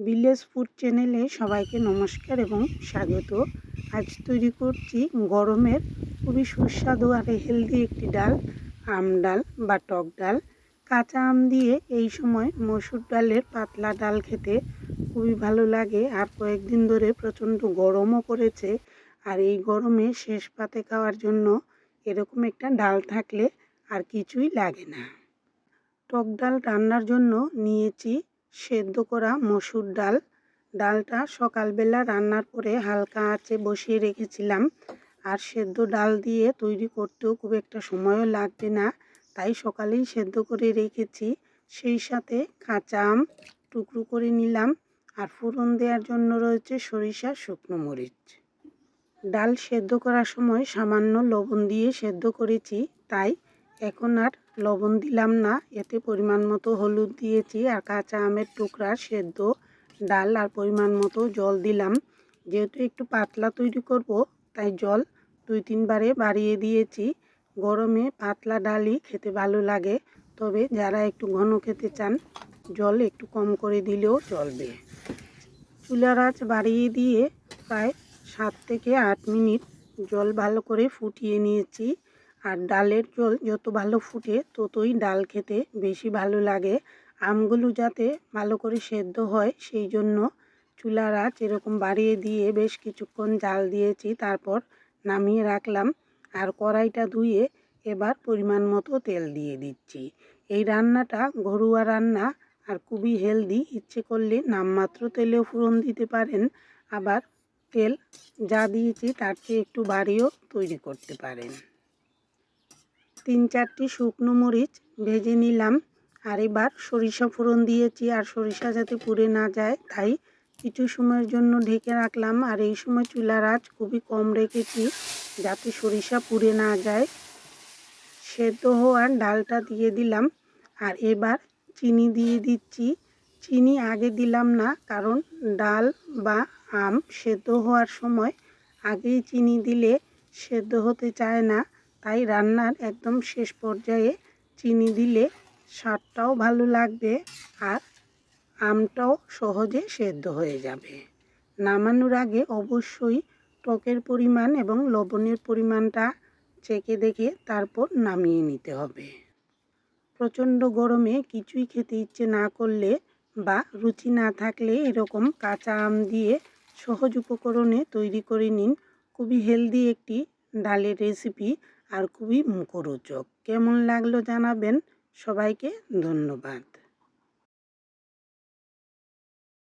Village food চ্যানেলে সবাইকে নমস্কার এবং স্বাগত। আজ তৈরি করছি গরমের খুবই সুস্বাদু আর হেলদি একটি ডাল, আম ডাল বা টক ডাল। কাঁচা আম দিয়ে এই সময় মসুর ডালের পাতলা ডাল খেতে খুবই ভালো লাগে আর কয়েকদিন ধরে প্রচণ্ড গরমও পড়েছে আর এই গরমে শেষ পাতে খাওয়ার জন্য এরকম একটা ডাল থাকলে আর কিছুই লাগে না। টক ডাল রান্নার জন্য নিয়েছি সেদ্ধ করা মসুর ডাল। ডালটা সকালবেলা রান্নার পরে হালকা আঁচে বসিয়ে রেখেছিলাম। আর সেদ্ধ ডাল দিয়ে তৈরি করতেও খুব একটা সময়ও লাগবে না। তাই সকালেই সেদ্ধ করে রেখেছি। সেই সাথে কাঁচা আম টুকরো করে নিলাম। আর ফোড়ন দেওয়ার জন্য রয়েছে সরিষা শুকনো মরিচ। ডাল সেদ্ধ করার সময় সামান্য লবণ দিয়ে সেদ্ধ করেছি। তাই এখন আর লবণ দিলাম না। এতে পরিমাণ মতো হলুদ দিয়েছি আর কাঁচা আমের টুকরা সেদ্ধ ডাল আর পরিমাণ মতো জল দিলাম। যেহেতু একটু পাতলা তৈরি করব তাই জল দুই তিনবারে বাড়িয়ে দিয়েছি। গরমে পাতলা ডালই খেতে ভালো লাগে তবে যারা একটু ঘন খেতে চান জল একটু কম করে দিলেও চলবে। চুলার আঁচ বাড়িয়ে দিয়ে প্রায় সাত থেকে আট মিনিট জল ভালো করে ফুটিয়ে নিয়েছি। আর ডালের জল যত ভালো ফুটে ততই ডাল খেতে বেশি ভালো লাগে। আমগুলো যাতে ভালো করে সেদ্ধ হয় সেই জন্য চুলার আঁচ এরকম বাড়িয়ে দিয়ে বেশ কিছুক্ষণ জাল দিয়েছি, তারপর নামিয়ে রাখলাম। আর কড়াইটা ধুয়ে এবার পরিমাণ মতো তেল দিয়ে দিচ্ছি। এই রান্নাটা ঘরোয়া রান্না আর খুবই হেলদি। ইচ্ছে করলে নামমাত্র তেলেও ফোড়ন দিতে পারেন। আবার তেল যা দিয়েছি তার চেয়ে একটু বাড়িয়েও তৈরি করতে পারেন। তিন চারটি শুকনো মরিচ ভেজে নিলাম আর এবার সরিষা ফোড়ন দিয়েছি। আর সরিষা যাতে পুড়ে না যায়, তাই কিছু সময়ের জন্য ঢেকে রাখলাম। আর এই সময় চুলার আঁচ খুবই কম রেখেছি যাতে সরিষা পুড়ে না যায়। সেদ্ধ হওয়ার ডালটা দিয়ে দিলাম। আর এবার চিনি দিয়ে দিচ্ছি। চিনি আগে দিলাম না, কারণ ডাল বা আম সেদ্ধ হওয়ার সময় আগেই চিনি দিলে সেদ্ধ হতে চায় না। তাই রান্নার একদম শেষ পর্যায়ে চিনি দিলে স্বাদটাও ভালো লাগবে আর আমটাও সহজে সেদ্ধ হয়ে যাবে। নামানোর আগে অবশ্যই টকের পরিমাণ এবং লবণের পরিমাণটা চেকে দেখে তারপর নামিয়ে নিতে হবে। প্রচণ্ড গরমে কিছুই খেতে ইচ্ছে না করলে বা রুচি না থাকলে এরকম কাঁচা আম দিয়ে সহজ উপকরণে তৈরি করে নিন। খুবই হেলদি একটি ডালের রেসিপি। আর খুবই মুখরোচক। কেমন লাগল জানাবেন? সবাইকে ধন্যবাদ।